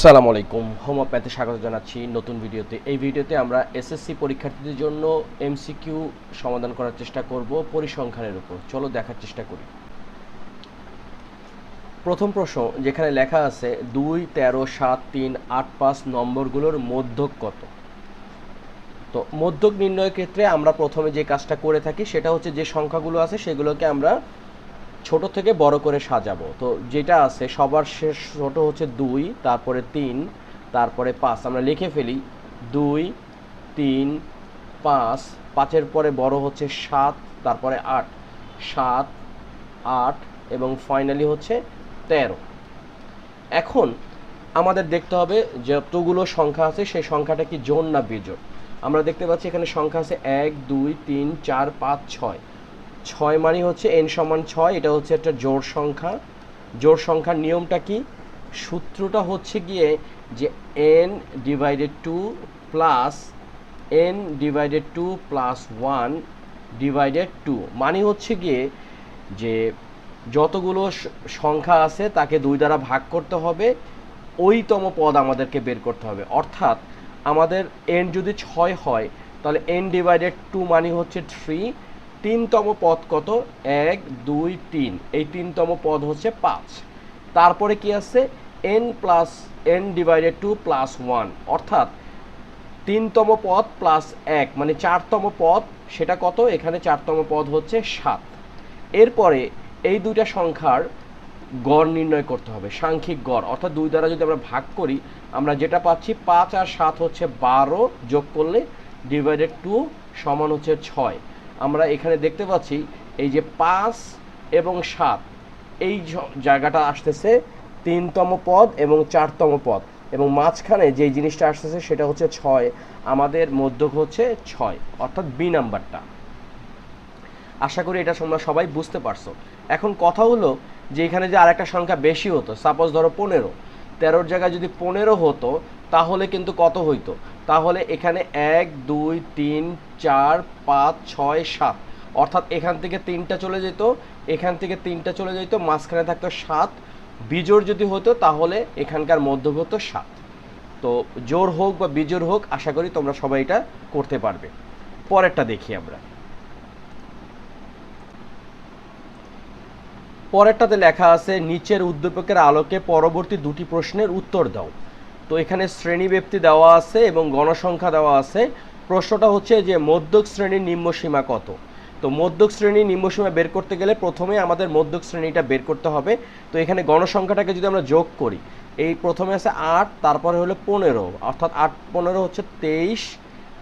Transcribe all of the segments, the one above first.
আসসালামু আলাইকুম। হোমিওপ্যাথি স্বাগত জানাচ্ছি নতুন ভিডিওতে। এই ভিডিওতে আমরা এসএসসি পরীক্ষার্থীদের জন্য এমসিকিউ সমাধান করার চেষ্টা করব পরিসংখ্যানের উপর। চলো দেখার চেষ্টা করি। প্রথম প্রশ্ন, যেখানে লেখা আছে দুই, তেরো, সাত, তিন, আট, পাঁচ নম্বরগুলোর মধ্যক কত? তো মধ্যক নির্ণয়ের ক্ষেত্রে আমরা প্রথমে যে কাজটা করে থাকি সেটা হচ্ছে যে সংখ্যাগুলো আছে সেগুলোকে আমরা ছোট থেকে বড় করে সাজাবো। তো যেটা আছে, সবার শেষ ছোট হচ্ছে দুই, তারপরে তিন, তারপরে পাঁচ। আমরা লিখে ফেলি, দুই, তিন, পাঁচ, পাঁচের পরে বড় হচ্ছে সাত, তারপরে আট, সাত, আট, এবং ফাইনালি হচ্ছে তেরো। এখন আমাদের দেখতে হবে যতগুলো সংখ্যা আছে, সেই সংখ্যাটা কি জোন না বিজোড়। আমরা দেখতে পাচ্ছি এখানে সংখ্যা আছে এক, দুই, তিন, চার, পাঁচ, ছয়। ছয় মানে হচ্ছে এন সমান ছয়, এটা হচ্ছে একটা জোড় সংখ্যা। জোড় সংখ্যার নিয়মটা কি? সূত্রটা হচ্ছে গিয়ে যে N divided two plus N divided two plus one divided two মানে হচ্ছে গিয়ে যে যতগুলো সংখ্যা আছে তাকে দুই দ্বারা ভাগ করতে হবে, ওইতম পদ আমাদেরকে বের করতে হবে। অর্থাৎ আমাদের এন যদি ছয় হয়, তাহলে এন ডিভাইডেড টু মানে হচ্ছে থ্রি তিনতম পদ কত? এক, দুই, তিন। এই তিনতম পদ হচ্ছে পাঁচ। তারপরে কি আছে? N plus N divided two plus one অর্থাৎ তিনতম পদ প্লাস এক মানে চারতম পদ, সেটা কত? এখানে চারতম পদ হচ্ছে সাত। এরপরে এই দুইটা সংখ্যার গড় নির্ণয় করতে হবে, সাংখ্যিক গড়। অর্থাৎ দুই দ্বারা যদি আমরা ভাগ করি, আমরা যেটা পাচ্ছি, পাঁচ আর সাত হচ্ছে বারো, যোগ করলে ডিভাইডেড টু সমান হচ্ছে ছয়। আমরা এখানে দেখতে পাচ্ছি এই যে পাঁচ এবং সাত। এই জায়গাটা আসতেছে তিনতম পদ এবং চারতম পদ। এবং মাঝখানে যে জিনিসটা আসতেছে সেটা হচ্ছে ছয়। আমাদের মধ্যক হচ্ছে ছয়, অর্থাৎ বি নাম্বারটা। আশা করি এটা তোমরা সবাই বুঝতে পারছ। এখন কথা হলো যে এখানে যে আরেকটা সংখ্যা বেশি হতো, সাপোজ ধরো পনেরো। তেরোর জায়গায় যদি পনেরো হতো তাহলে কিন্তু কত হইতো? তাহলে এখানে এক, দুই, তিন, চার, পাঁচ, ছয়, সাত। অর্থাৎ এখান থেকে তিনটা চলে যেত, এখান থেকে তিনটা চলে যেত, মাঝখানে থাকতো সাত। বিজোড় যদি হতো, তাহলে এখানকার মধ্যক হতো সাত। তো জোর হোক বা বিজোড় হোক, আশা করি তোমরা সবাই এটা করতে পারবে। পরেরটা দেখি আমরা। পরেরটাতে লেখা আছে, নিচের উদ্দীপকের আলোকে পরবর্তী দুটি প্রশ্নের উত্তর দাও। তো এখানে শ্রেণি ব্যক্তি দেওয়া আছে এবং গণসংখ্যা দেওয়া আছে। প্রশ্নটা হচ্ছে যে মধ্যক শ্রেণির নিম্ন সীমা কত? তো মধ্যক শ্রেণি নিম্ন সীমা বের করতে গেলে প্রথমে আমাদের মধ্যক শ্রেণীটা বের করতে হবে। তো এখানে গণসংখ্যাটাকে যদি আমরা যোগ করি, এই প্রথমে আছে আট, তারপরে হলো পনেরো, অর্থাৎ আট, পনেরো হচ্ছে তেইশ,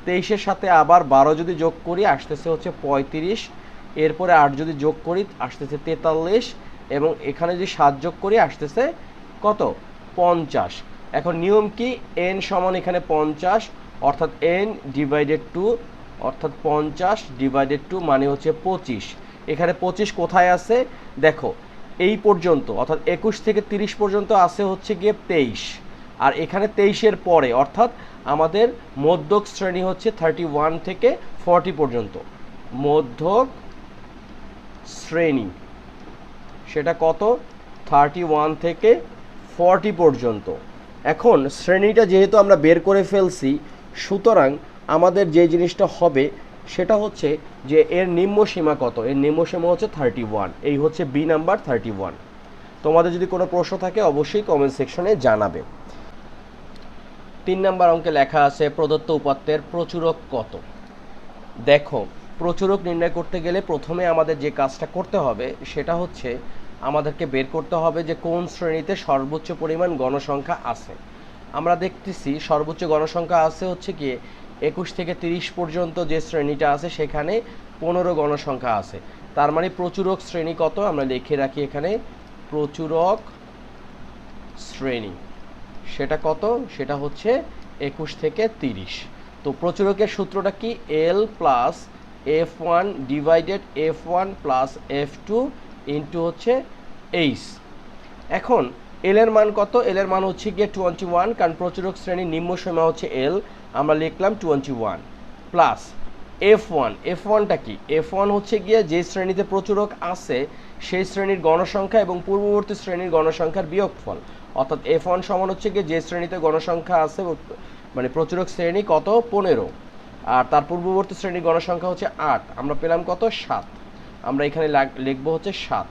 তেইশের সাথে আবার বারো যদি যোগ করি, আসতেছে হচ্ছে পঁয়ত্রিশ, এরপরে আট যদি যোগ করি, আসতেছে তেতাল্লিশ, এবং এখানে যদি সাত যোগ করি, আসতেছে কত? পঞ্চাশ। এখন নিয়ম কি? এন সমান এখানে পঞ্চাশ, অর্থাৎ এন ডিভাইডেড টু অর্থাৎ পঞ্চাশ ডিভাইডেড টু মানে হচ্ছে পঁচিশ। এখানে পঁচিশ কোথায় আছে? দেখো, এই পর্যন্ত, অর্থাৎ একুশ থেকে তিরিশ পর্যন্ত আছে হচ্ছে গিয়ে তেইশ। আর এখানে তেইশের পরে, অর্থাৎ আমাদের মধ্যক শ্রেণি হচ্ছে থার্টি ওয়ান থেকে ফর্টি পর্যন্ত। মধ্যক শ্রেণি, সেটা কত? থার্টি ওয়ান থেকে ফর্টি পর্যন্ত। এখন শ্রেণীটা যেহেতু আমরা বের করে ফেলছি, সুতরাং আমাদের যে জিনিসটা হবে সেটা হচ্ছে যে এর নিম্ন সীমা কত? এর নিম্ন সীমা হচ্ছে থার্টি ওয়ান এই হচ্ছে বি নাম্বার থার্টি ওয়ান তোমাদের যদি কোনো প্রশ্ন থাকে, অবশ্যই কমেন্ট সেকশনে জানাবে। তিন নাম্বার অঙ্কে লেখা আছে, প্রদত্ত উপাত্তের প্রচুরক কত? দেখো, প্রচুরক নির্ণয় করতে গেলে প্রথমে আমাদের যে কাজটা করতে হবে, সেটা হচ্ছে আমাদেরকে বের করতে হবে যে কোন শ্রেণীতে সর্বোচ্চ পরিমাণ গণসংখ্যা আছে। আমরা দেখতেছি সর্বোচ্চ গণসংখ্যা আছে হচ্ছে কি, একুশ থেকে তিরিশ পর্যন্ত যে শ্রেণীটা আছে সেখানে পনেরো গণসংখ্যা আছে। তার মানে প্রচুরক শ্রেণি কত? আমরা লিখে রাখি এখানে, প্রচুরক শ্রেণি। সেটা কত? সেটা হচ্ছে একুশ থেকে তিরিশ। তো প্রচুরকের সূত্রটা কি? L plus F one divided F one plus F two into হচ্ছে এইচ এখন এল এর মান কত? এল এর মান হচ্ছে গিয়ে টোয়েন্টি ওয়ান কারণ প্রচুরক শ্রেণির নিম্ন সীমা হচ্ছে এল আমরা লিখলাম twenty one plus F one F ওয়ানটা কি? এফ ওয়ান হচ্ছে গিয়ে যে শ্রেণীতে প্রচুরক আছে, সেই শ্রেণির গণসংখ্যা এবং পূর্ববর্তী শ্রেণির গণসংখ্যার বিয়োগফল। অর্থাৎ এফ ওয়ান সমান হচ্ছে গিয়ে যে শ্রেণীতে গণসংখ্যা আছে মানে প্রচুরক শ্রেণি কত? পনেরো। আর তার পূর্ববর্তী শ্রেণির গণসংখ্যা হচ্ছে আট। আমরা পেলাম কত? সাত। আমরা এখানে লিখব হচ্ছে সাত।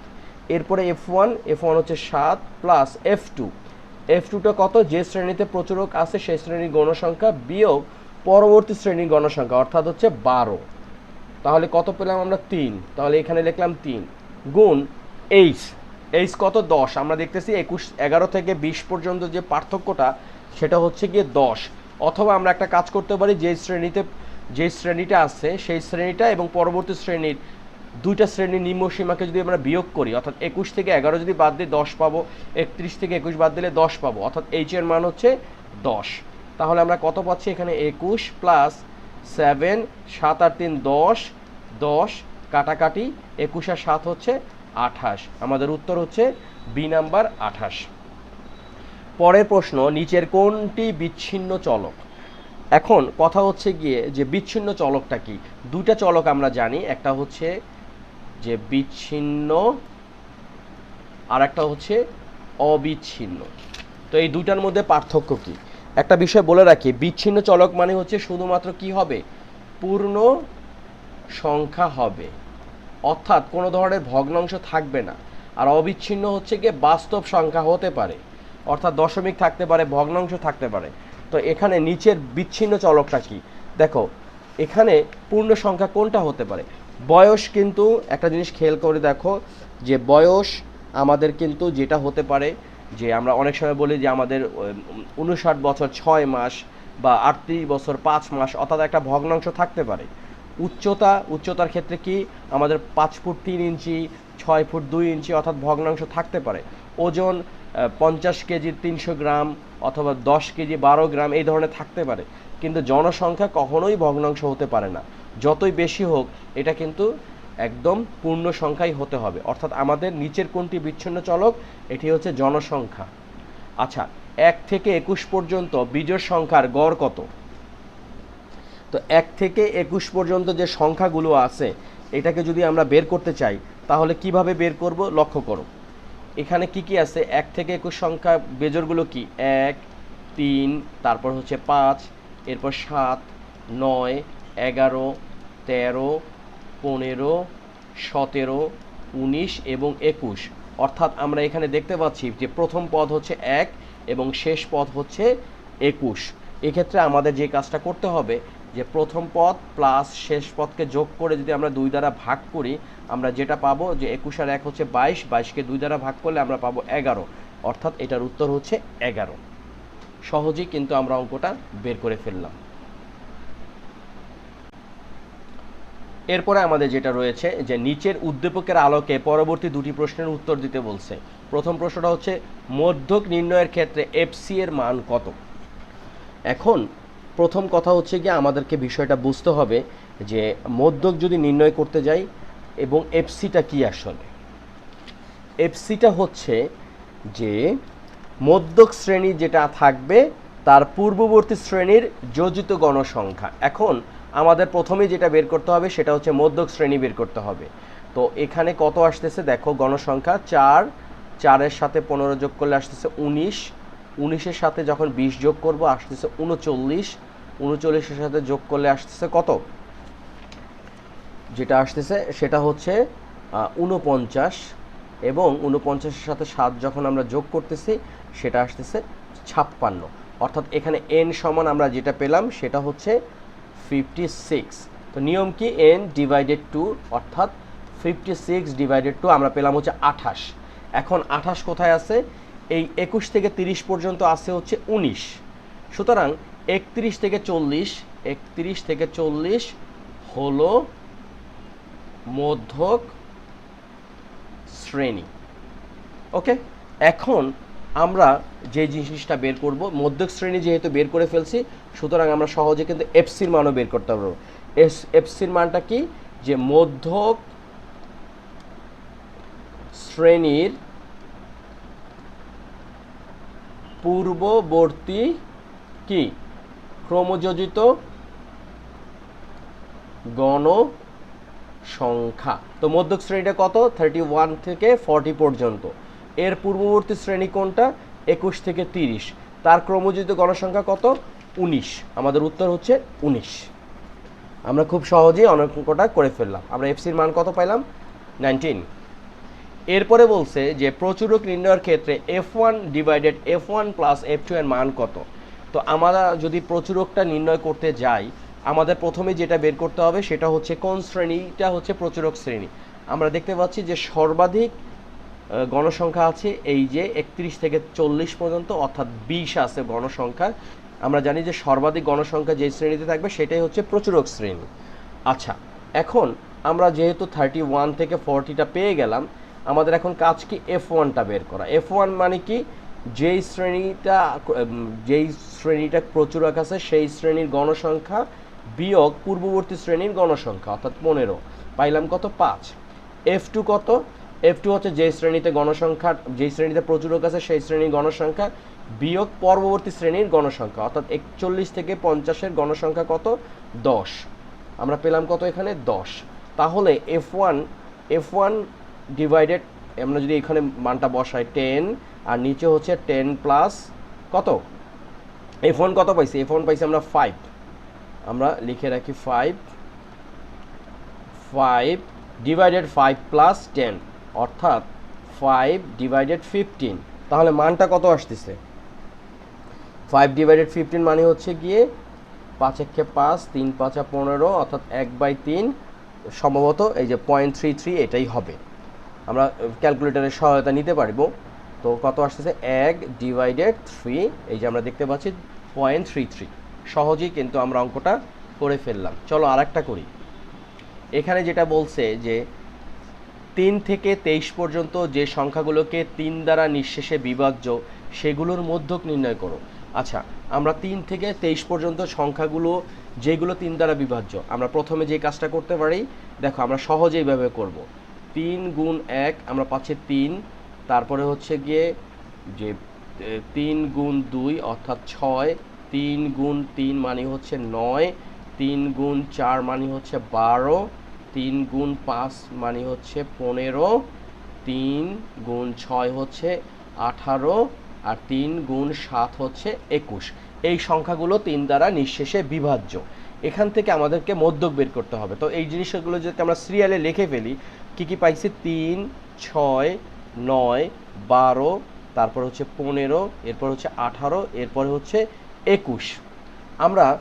এরপরে এফ ওয়ান এফ ওয়ান হচ্ছে সাত প্লাস এফ টু এফ টুটা কত? যে শ্রেণীতে প্রচুরক আছে, সেই শ্রেণির গণসংখ্যা বিয়োগ পরবর্তী শ্রেণির গণসংখ্যা, অর্থাৎ হচ্ছে বারো। তাহলে কত পেলাম আমরা তিন? তাহলে এখানে লিখলাম তিন। গুণ এইচ এইচ কত? দশ। আমরা দেখতেছি একুশ, এগারো থেকে বিশ পর্যন্ত যে পার্থক্যটা, সেটা হচ্ছে গিয়ে দশ। অথবা আমরা একটা কাজ করতে পারি, যে শ্রেণীতে, যে শ্রেণীটা আছে, সেই শ্রেণীটা এবং পরবর্তী শ্রেণির দুইটা শ্রেণির নিম্ন সীমাকে যদি আমরা বিয়োগ করি, অর্থাৎ একুশ থেকে এগারো যদি বাদ দিয়ে দশ পাবো, একত্রিশ থেকে একুশ বাদ দিলে দশ পাবো, অর্থাৎ এইচ এর মান হচ্ছে দশ। তাহলে আমরা কত পাচ্ছি এখানে? একুশ প্লাস সেভেন সাত আর তিন দশ দশ কাটাকাটি, একুশ আর সাত হচ্ছে আঠাশ। আমাদের উত্তর হচ্ছে বি নাম্বার আঠাশ। পরের প্রশ্ন, নিচের কোনটি বিচ্ছিন্ন চলক? এখন কথা হচ্ছে গিয়ে যে বিচ্ছিন্ন চলকটা কি? দুইটা চলক আমরা জানি, একটা হচ্ছে যে বিচ্ছিন্ন আর একটা হচ্ছে অবিচ্ছিন্ন। তো এই দুইটার মধ্যে পার্থক্য কি? একটা বিষয় বলে রাখি, বিচ্ছিন্ন চলক মানে হচ্ছে শুধুমাত্র কি হবে? পূর্ণ সংখ্যা হবে। অর্থাৎ কোনো ধরনের ভগ্নাংশ থাকবে না। আর অবিচ্ছিন্ন হচ্ছে গিয়ে বাস্তব সংখ্যা হতে পারে। অর্থাৎ দশমিক থাকতে পারে, ভগ্নাংশ থাকতে পারে। তো এখানে নিচের বিচ্ছিন্ন চলকটা কি? দেখো, এখানে পূর্ণ সংখ্যা কোনটা হতে পারে? বয়স কিন্তু একটা জিনিস খেয়াল করে দেখো, যে বয়স আমাদের কিন্তু যেটা হতে পারে, যে আমরা অনেক সময় বলি যে আমাদের উনষাট বছর ছয় মাস বা আটত্রিশ বছর পাঁচ মাস অর্থাৎ একটা ভগ্নাংশ থাকতে পারে। উচ্চতা, উচ্চতার ক্ষেত্রে কি আমাদের পাঁচ ফুট তিন ইঞ্চি, ছয় ফুট দুই ইঞ্চি অর্থাৎ ভগ্নাংশ থাকতে পারে। ওজন পঞ্চাশ কেজি তিনশো গ্রাম অথবা দশ কেজি বারো গ্রাম এই ধরনের থাকতে পারে। কিন্তু জনসংখ্যা কখনোই ভগ্নাংশ হতে পারে না। যতই বেশি হোক, এটা কিন্তু একদম পূর্ণ সংখ্যাই হতে হবে। অর্থাৎ আমাদের নিচের কোনটি বিচ্ছিন্ন চলক, এটি হচ্ছে জনসংখ্যা। আচ্ছা এক থেকে একুশ পর্যন্ত বিজোড় সংখ্যার গড় কত? তো এক থেকে একুশ পর্যন্ত যে সংখ্যাগুলো আছে, এটাকে যদি আমরা বের করতে চাই, তাহলে কীভাবে বের করব? লক্ষ্য করো। এখানে কি কি আছে? এক থেকে একুশ সংখ্যা বেজোরগুলো কি? এক, তিন, তারপর হচ্ছে পাঁচ, এরপর সাত, নয়, এগারো, তেরো, পনেরো, সতেরো, উনিশ এবং একুশ। অর্থাৎ আমরা এখানে দেখতে পাচ্ছি যে প্রথম পদ হচ্ছে এক এবং শেষ পদ হচ্ছে একুশ। এক্ষেত্রে আমাদের যে কাজটা করতে হবে যে প্রথম পদ প্লাস শেষ পদকে যোগ করে যদি আমরা দুই দ্বারা ভাগ করি, আমরা যেটা পাবো যে একুশ আর এক হচ্ছে বাইশ, বাইশকে দুই দ্বারা ভাগ করলে আমরা পাবো এগারো। অর্থাৎ এটার উত্তর হচ্ছে এগারো। সহজেই কিন্তু আমরা অঙ্কটা বের করে ফেললাম। এরপরে আমাদের যেটা রয়েছে যে নিচের উদ্দীপকের আলোকে পরবর্তী দুটি প্রশ্নের উত্তর দিতে বলছে। প্রথম প্রশ্নটা হচ্ছে, মধ্যক নির্ণয়ের ক্ষেত্রে এফসি এর মান কত? এখন প্রথম কথা হচ্ছে গিয়ে আমাদেরকে বিষয়টা বুঝতে হবে যে মধ্যক যদি নির্ণয় করতে যাই এবং এফসিটা কি আসলে? এফসিটা হচ্ছে যে মধ্যক শ্রেণি যেটা থাকবে তার পূর্ববর্তী শ্রেণির যোজিত গণসংখ্যা। এখন আমাদের প্রথমে যেটা বের করতে হবে সেটা হচ্ছে মধ্যক শ্রেণি বের করতে হবে। তো এখানে কত আসতেছে? দেখো গণসংখ্যা চার, চারের সাথে পনেরো যোগ করলে আসতেছে উনিশ, উনিশের সাথে যখন বিশ যোগ করব আসতেছে উনচল্লিশ উনচল্লিশের সাথে যোগ করলে আসতেছে কত? যেটা আসতেছে সেটা হচ্ছে উনপঞ্চাশ এবং উনপঞ্চাশের সাথে সাত যখন আমরা যোগ করতেছি, সেটা আসতেছে ছাপ্পান্ন। অর্থাৎ এখানে এন সমান আমরা যেটা পেলাম সেটা হচ্ছে ফিফটি সিক্স তো নিয়ম কি? এন ডিভাইডেড টু অর্থাৎ ফিফটি সিক্স ডিভাইডেড টু আমরা পেলাম হচ্ছে আঠাশ। এখন আঠাশ কোথায় আছে? এই একুশ থেকে তিরিশ পর্যন্ত আছে হচ্ছে উনিশ। সুতরাং একত্রিশ থেকে চল্লিশ, একত্রিশ থেকে চল্লিশ হলো মধ্যক শ্রেণি। ওকে? এখন আমরা যে জিনিসটা বের করব, মধ্যক শ্রেণি যেহেতু বের করে ফেলছি, সুতরাং আমরা সহজে কিন্তু এফসির মানও বের করতে পারব। এস এফসির মানটা কি? যে মধ্যক শ্রেণির পূর্ববর্তী কি? ক্রমযোজিত গণ সংখ্যা তো মধ্যক শ্রেণীটা কত? থার্টি ওয়ান থেকে ফর্টি পর্যন্ত। এর পূর্ববর্তী শ্রেণি কোনটা? একুশ থেকে তিরিশ। তার ক্রমযুক্ত গণসংখ্যা কত? উনিশ। আমাদের উত্তর হচ্ছে উনিশ। আমরা খুব সহজেই অনেক অঙ্কটা করে ফেললাম। আমরা এফসির মান কত পাইলাম? নাইনটিন এরপরে বলছে যে প্রচুরক নির্ণয়ের ক্ষেত্রে F one divided F one plus F two এর মান কত? তো আমরা যদি প্রচুরকটা নির্ণয় করতে যাই, আমাদের প্রথমে যেটা বের করতে হবে সেটা হচ্ছে কোন শ্রেণীটা হচ্ছে প্রচুরক শ্রেণি। আমরা দেখতে পাচ্ছি যে সর্বাধিক গণসংখ্যা আছে এই যে একত্রিশ থেকে চল্লিশ পর্যন্ত, অর্থাৎ বিশ আছে গণসংখ্যা আমরা জানি যে সর্বাধিক গণসংখ্যা যে শ্রেণীতে থাকবে সেটাই হচ্ছে প্রচুরক শ্রেণি। আচ্ছা এখন আমরা যেহেতু থার্টি ওয়ান থেকে ফর্টিটা পেয়ে গেলাম, আমাদের এখন কাজ কি এফ ওয়ানটা বের করা। এফ ওয়ান মানে কি? যেই শ্রেণীটা যেই শ্রেণীটা প্রচুরক আছে। সেই শ্রেণির গণসংখ্যা বিয়োগ পূর্ববর্তী শ্রেণির গণসংখ্যা, অর্থাৎ পনেরো। পাইলাম কত? পাঁচ। এফ টু কত? এফ টু হচ্ছে যে শ্রেণীতে গণসংখ্যা, যেই শ্রেণীতে প্রচুরক আছে, সেই শ্রেণির গণসংখ্যা বিয়োগ পরবর্তী শ্রেণির গণসংখ্যা, অর্থাৎ একচল্লিশ থেকে পঞ্চাশের গণসংখ্যা কত? দশ। আমরা পেলাম কত এখানে? দশ। তাহলে F one F one divided আমরা যদি এখানে মানটা বসাই টেন আর নিচে হচ্ছে টেন প্লাস কত? এফ ফোন কত পাইছি? এই ফোন পাইছি আমরা ফাইভ আমরা লিখে রাখি five five divided five plus ten অর্থাৎ ফাইভ ডিভাইডেড ফিফটিন তাহলে মানটা কত আসতেছে? ফাইভ ডিভাইডেড ফিফটিন মানে হচ্ছে গিয়ে পাঁচ একে পাঁচ, তিন পাঁচা পনেরো, অর্থাৎ এক বাই তিন। সম্ভবত এই যে পয়েন্ট থ্রি থ্রি এটাই হবে। আমরা ক্যালকুলেটরের সহায়তা নিতে পারব। তো কত আসতেছে? এক ডিভাইডেড থ্রি এই যে আমরা দেখতে পাচ্ছি পয়েন্ট থ্রি থ্রি সহজেই কিন্তু আমরা অঙ্কটা করে ফেললাম। চলো আরেকটা করি। এখানে যেটা বলছে যে তিন থেকে তেইশ পর্যন্ত যে সংখ্যাগুলোকে তিন দ্বারা নিঃশেষে বিভাজ্য, সেগুলোর মধ্যক নির্ণয় করো। আচ্ছা আমরা তিন থেকে তেইশ পর্যন্ত সংখ্যাগুলো, যেগুলো তিন দ্বারা বিভাজ্য, আমরা প্রথমে যে কাজটা করতে পারি, দেখো আমরা সহজেই এইভাবে করব। তিন গুণ এক, আমরা পাচ্ছি তিন। তারপরে হচ্ছে গিয়ে যে তিন গুণ দুই অর্থাৎ ছয়, তিন গুণ তিন মানে হচ্ছে নয়, তিন গুণ চার মানে হচ্ছে বারো, তিন গুণ পাঁচ মানে হচ্ছে পনেরো, তিন গুণ ছয় হচ্ছে আঠারো, আর তিন গুণ সাত হচ্ছে একুশ। এই সংখ্যাগুলো তিন দ্বারা নিঃশেষে বিভাজ্য। এখান থেকে আমাদেরকে মধ্যক বের করতে হবে। তো এই জিনিসগুলো যদি আমরা সিরিয়ালে লিখে ফেলি, কি কি পাইছি? তিন, ছয় নয়, বারো, তারপর হচ্ছে পনেরো, এরপর হচ্ছে আঠারো, এরপর হচ্ছে একুশ। আমরা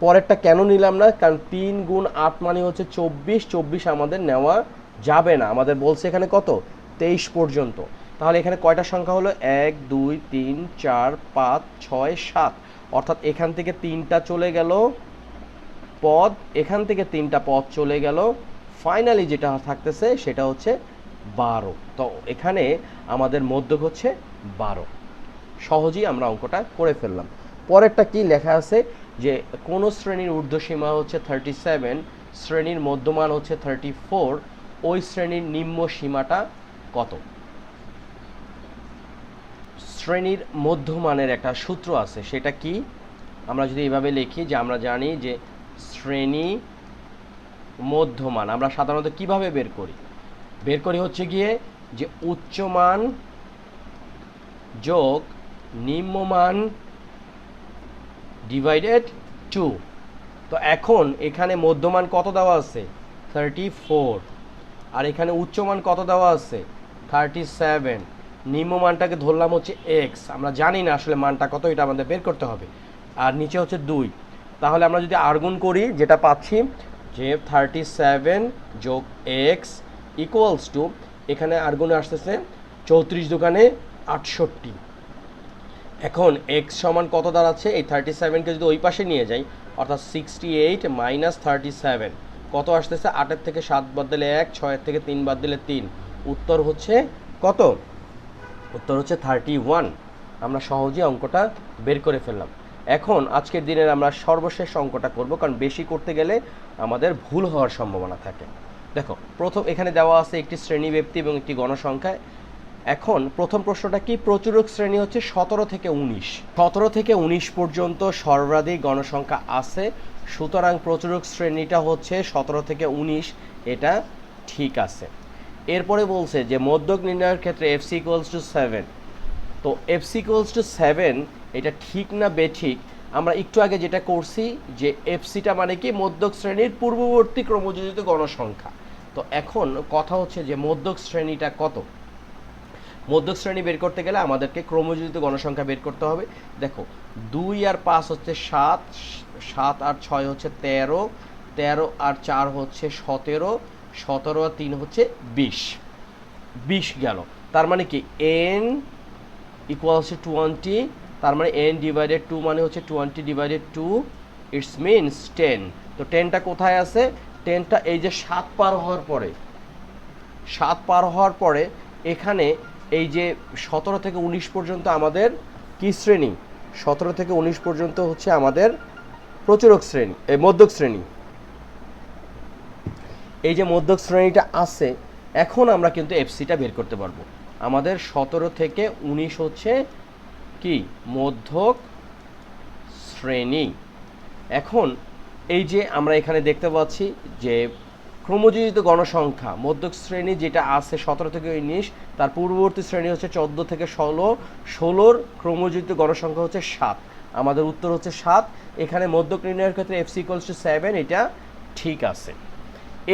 পরেরটা কেন নিলাম না? কারণ তিন গুণ আট মানে হচ্ছে চব্বিশ চব্বিশ আমাদের নেওয়া যাবে না। আমাদের বলছে এখানে কত? তেইশ পর্যন্ত। তাহলে এখানে কয়টা সংখ্যা হলো? এক, দুই, তিন, চার, পাঁচ, ছয়, সাত। অর্থাৎ এখান থেকে তিনটা চলে গেল পদ, এখান থেকে তিনটা পদ চলে গেল। ফাইনালি যেটা থাকতেছে সেটা হচ্ছে বারো। তো এখানে আমাদের মধ্যক হচ্ছে বারো। সহজেই আমরা অঙ্কটা করে ফেললাম। পরেরটা কি লেখা আছে? যে কোন শ্রেণির ঊর্ধ্বসীমা হচ্ছে থার্টি সেভেন শ্রেণির মধ্যমান হচ্ছে থার্টি ফোর ওই শ্রেণির নিম্ন সীমাটা কত? শ্রেণির মধ্যমানের একটা সূত্র আছে, সেটা কি? আমরা যদি এইভাবে লিখি যে আমরা জানি যে শ্রেণি মধ্যমান, আমরা সাধারণত কীভাবে বের করি? বের করি হচ্ছে গিয়ে যে উচ্চমান যোগ নিম্নমান ডিভাইডেড টু তো এখন এখানে মধ্যমান কত দেওয়া আছে? থার্টি ফোর আর এখানে উচ্চমান কত দেওয়া আছে? থার্টি সেভেন নিম্নমানটাকে ধরলাম হচ্ছে এক্স আমরা জানি না আসলে মানটা কত, এটা আমাদের বের করতে হবে। আর নিচে হচ্ছে দুই। তাহলে আমরা যদি আর্গুন করি, যেটা পাচ্ছি, যে থার্টি সেভেন যোগ এক্স ইকুয়ালস টু এখানে আর্গুনে আসতেছে চৌত্রিশ দোকানে আটষট্টি। এখন এক্স সমান কত দাঁড়াচ্ছে? এই থার্টি সেভেনকে যদি ওই পাশে নিয়ে যাই, অর্থাৎ sixty eight minus thirty seven কত আসতেছে? আটের থেকে সাত বাদ দিলে এক, ছয়ের থেকে তিন বাদ দিলে তিন। উত্তর হচ্ছে কত? উত্তর হচ্ছে থার্টি ওয়ান আমরা সহজেই অঙ্কটা বের করে ফেললাম। এখন আজকের দিনের আমরা সর্বশেষ অঙ্কটা করব, কারণ বেশি করতে গেলে আমাদের ভুল হওয়ার সম্ভাবনা থাকে। দেখো, প্রথম এখানে দেওয়া আছে একটি শ্রেণি ব্যক্তি এবং একটি গণসংখ্যায় এখন প্রথম প্রশ্নটা কি? প্রচুরক শ্রেণি হচ্ছে সতেরো থেকে উনিশ। সতেরো থেকে উনিশ পর্যন্ত সর্বাধিক গণসংখ্যা আছে। সুতরাং প্রচুরক শ্রেণীটা হচ্ছে সতেরো থেকে উনিশ, এটা ঠিক আছে। এরপরে বলছে যে মধ্যক নির্ণয়ের ক্ষেত্রে এফসি ইকুয়ালস টু সেভেন তো এফসি ইকুয়ালস টু সেভেন এটা ঠিক না বেঠিক? আমরা একটু আগে যেটা করছি যে এফসিটা মানে কি? মধ্যক শ্রেণির পূর্ববর্তী ক্রমযোজিত গণসংখ্যা। তো এখন কথা হচ্ছে যে মধ্যক শ্রেণীটা কত? মধ্যক শ্রেণি বের করতে গেলে আমাদেরকে ক্রমযোজিত গণসংখ্যা বের করতে হবে। দেখো, দুই আর পাঁচ হচ্ছে সাত সাত আর ছয় হচ্ছে তেরো তেরো আর চার হচ্ছে সতেরো সতেরো আর তিন হচ্ছে বিশ। বিশ গেল। তার মানে কি? এন ইকুয়ালস হচ্ছে টোয়েন্টি তার মানে এন ডিভাইডেড টু মানে হচ্ছে twenty divided two it's means ten তো টেনটা কোথায় আছে? টেনটা এই যে সাত পার হওয়ার পরে, সাত পার হওয়ার পরে এখানে এই যে সতেরো থেকে উনিশ পর্যন্ত আমাদের কি শ্রেণি? সতেরো থেকে উনিশ পর্যন্ত হচ্ছে আমাদের প্রচুরক শ্রেণি এই মধ্যক শ্রেণি। এই যে মধ্যক শ্রেণীটা আছে, এখন আমরা কিন্তু এফসিটা বের করতে পারব। আমাদের সতেরো থেকে উনিশ হচ্ছে কি? মধ্যক শ্রেণি। এখন এই যে আমরা এখানে দেখতে পাচ্ছি যে ক্রমযোজিত গণসংখ্যা, মধ্যক শ্রেণি যেটা আছে সতেরো থেকে উনিশ, তার পূর্ববর্তী শ্রেণি হচ্ছে চোদ্দ থেকে ষোলো, ষোলোর ক্রমযোজিত গণসংখ্যা হচ্ছে সাত। আমাদের উত্তর হচ্ছে সাত, এখানে মধ্যক নির্ণয়ের ক্ষেত্রে এফ সিকলস টু সেভেন এটা ঠিক আছে।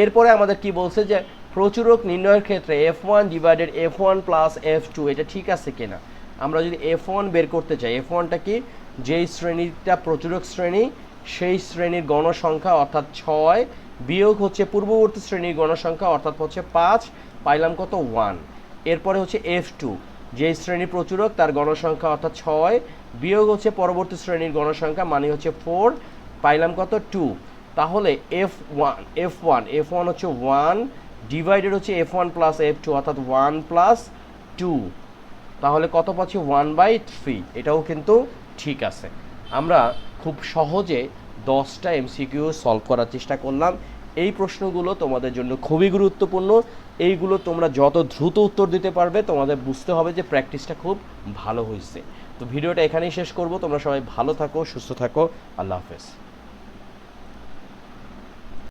এরপরে আমাদের কি বলছে যে প্রচুরক নির্ণয়ের ক্ষেত্রে F one divided F one plus F two এটা ঠিক আছে কিনা? আমরা যদি এফ ওয়ান বের করতে চাই এফ ওয়ানটা কি? যেই শ্রেণীটা প্রচুরক শ্রেণি সেই শ্রেণির গণসংখ্যা অর্থাৎ ছয় বিয়োগ হচ্ছে পূর্ববর্তী শ্রেণির গণসংখ্যা অর্থাৎ হচ্ছে পাঁচ, পাইলাম কত ওয়ান এরপরে হচ্ছে এফ টু যেই শ্রেণি প্রচুরক তার গণসংখ্যা অর্থাৎ ছয়, বিয়োগ হচ্ছে পরবর্তী শ্রেণির গণসংখ্যা মানে হচ্ছে ফোর পাইলাম কত টু তাহলে F one F one F one হচ্ছে ওয়ান ডিভাইডেড হচ্ছে F one plus F two অর্থাৎ ওয়ান প্লাস টু তাহলে কত পাচ্ছি? ওয়ান বাই থ্রি এটাও কিন্তু ঠিক আছে। আমরা খুব সহজে দশটা এমসিকিউ সলভ করার চেষ্টা করলাম। এই প্রশ্নগুলো তোমাদের জন্য খুবই গুরুত্বপূর্ণ। এইগুলো তোমরা যত দ্রুত উত্তর দিতে পারবে, তোমাদের বুঝতে হবে যে প্র্যাকটিসটা খুব ভালো হয়েছে। তো ভিডিওটা এখানেই শেষ করব। তোমরা সবাই ভালো থাকো, সুস্থ থাকো। আল্লাহ হাফেজ।